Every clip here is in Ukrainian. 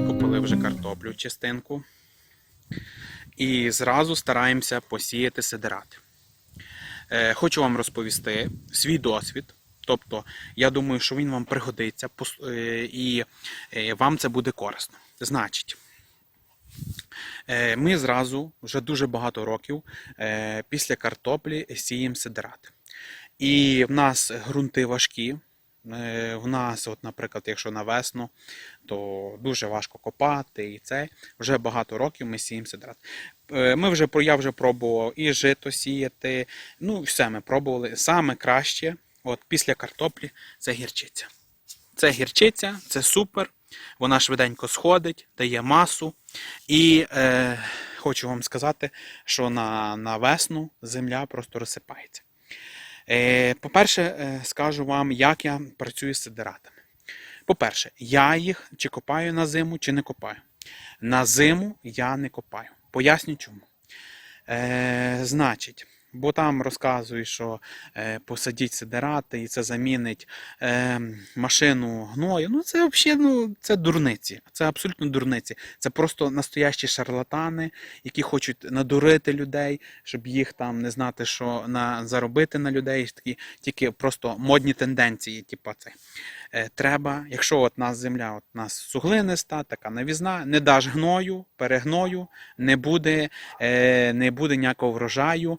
викопали вже картоплю частинку. І зразу стараємося посіяти сидирати. Е, Хочу вам розповісти свій досвід. Тобто, я думаю, що він вам пригодиться е, і е, вам це буде корисно. Значить, ми зразу вже дуже багато років після картоплі сіємо сидирати. І в нас ґрунти важкі. Е, В нас, от, наприклад, якщо на весну, то дуже важко копати і це. Вже багато років ми сіємо сидрат. Е, Ми вже, я вже пробував і жито сіяти. Ну, все ми пробували. Саме краще, от після картоплі, це гірчиця. Це гірчиця, це супер. Вона швиденько сходить, дає масу. І е, хочу вам сказати, що на, на весну земля просто розсипається. Е, По-перше, е, скажу вам, як я працюю з сидератами. По-перше, я їх чи копаю на зиму, чи не копаю. На зиму я не копаю. Поясню чому. Е, значить, бо там розказують, що е, посадіть сидерати і це замінить е, машину гною. Ну, це взагалі ну, це дурниці. Це абсолютно дурниці. Це просто настоящі шарлатани, які хочуть надурити людей, щоб їх там не знати, що на заробити на людей. Такі тільки просто модні тенденції, типу це. Е, треба, якщо от нас земля, от нас суглиниста, така навізна, не даш гною, перегною, не буде, не буде ніякого врожаю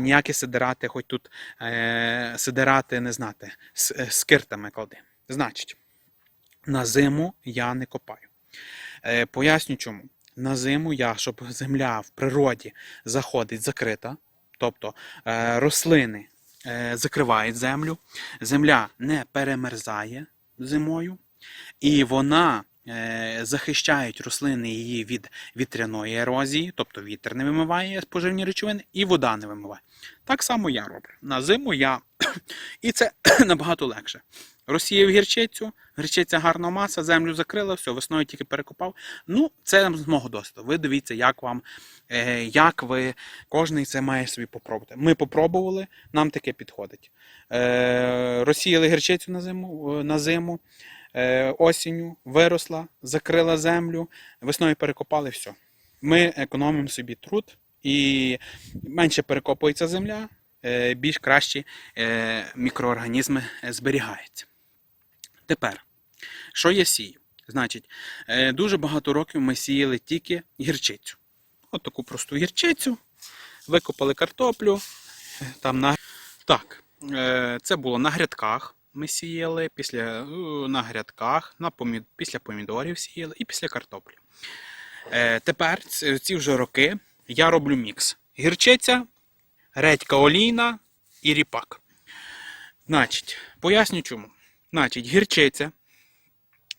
ніякі сидирати, хоч тут е, сидирати не знати, з, е, з киртами клади. Значить, на зиму я не копаю. Е, поясню чому. На зиму я, щоб земля в природі заходить закрита, тобто е, рослини е, закривають землю, земля не перемерзає зимою, і вона е, захищають рослини її від вітряної ерозії, тобто вітер не вимиває поживні речовини, і вода не вимиває. Так само я роблю. На зиму я. І це набагато легше. Розсіяв гірчицю, гірчиця гарна маса, землю закрила, все, весною тільки перекопав. Ну, це з мого досвіду. Ви дивіться, як вам, е, як ви, кожен це має собі попробувати. Ми попробували, нам таке підходить. Е, розсіяли гірчицю на зиму, е, на зиму е, осінню, виросла, закрила землю, весною перекопали, все. Ми економимо собі труд і менше перекопується земля, е, більш кращі е, мікроорганізми е, зберігаються. Тепер, що я сію? Значить, е, дуже багато років ми сіяли тільки гірчицю. От таку просту гірчицю, викопали картоплю. е, Там на... Так, е, це було на грядках. Ми сіяли після е, на грядках, на помід... після помідорів сіяли і після картоплі. Е, тепер ц- ці вже роки я роблю мікс. Гірчиця, редька олійна і ріпак. Значить, поясню чому. Значить, гірчиця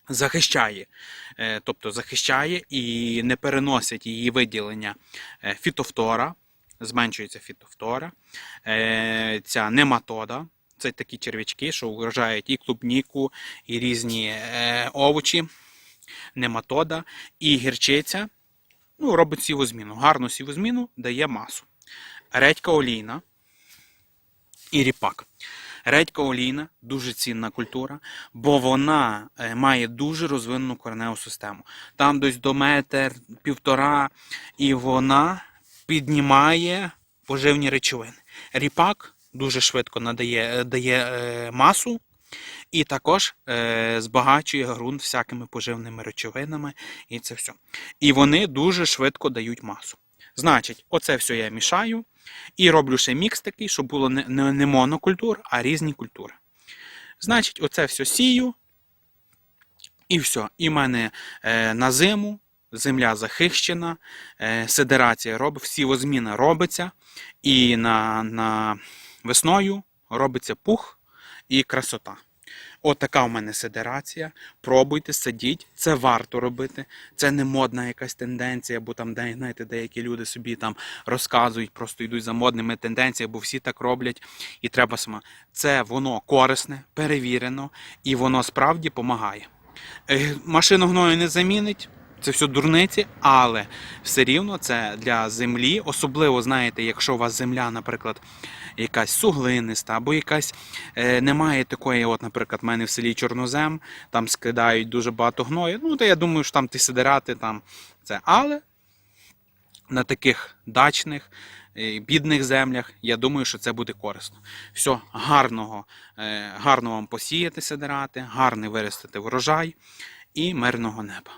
захищає, е, тобто захищає і не переносить її виділення е, фітофтора, зменшується фітофтора, е, ця нематода. Це такі черв'ячки, що вражають і клубніку, і різні е, овочі, нематода, і гірчиця ну, робить сівозміну. Гарну сівозміну дає масу. Редька олійна і ріпак. Редька олійна дуже цінна культура, бо вона е, має дуже розвинену кореневу систему. Там десь до метр, півтора, і вона піднімає поживні речовини. Ріпак дуже швидко надає е, дає е, масу і також е, збагачує ґрунт всякими поживними речовинами і це все. І вони дуже швидко дають масу. Значить, оце все я мішаю і роблю ще мікс такий, щоб було не, не, не монокультур, а різні культури. Значить, оце все сію. І все. І в мене е, на зиму земля захищена, е, сидерація робить, сівозміна робиться, і на, на весною робиться пух і красота. От така у мене сидерація. Пробуйте, садіть. Це варто робити. Це не модна якась тенденція, бо там, знаєте, деякі люди собі там розказують, просто йдуть за модними тенденціями, бо всі так роблять, і треба сама. Це воно корисне, перевірено, і воно справді допомагає. Е, Машину гною не замінить. Це все дурниці, але все рівно це для землі, особливо, знаєте, якщо у вас земля, наприклад, якась суглиниста, або якась е, немає такої, от, наприклад, в мене в селі Чорнозем, там скидають дуже багато гною. Ну, то я думаю, що там ти сидирати там це. Але на таких дачних, е, бідних землях, я думаю, що це буде корисно. Все, гарного, е, гарно вам посіяти сидирати, гарний виростити врожай і мирного неба.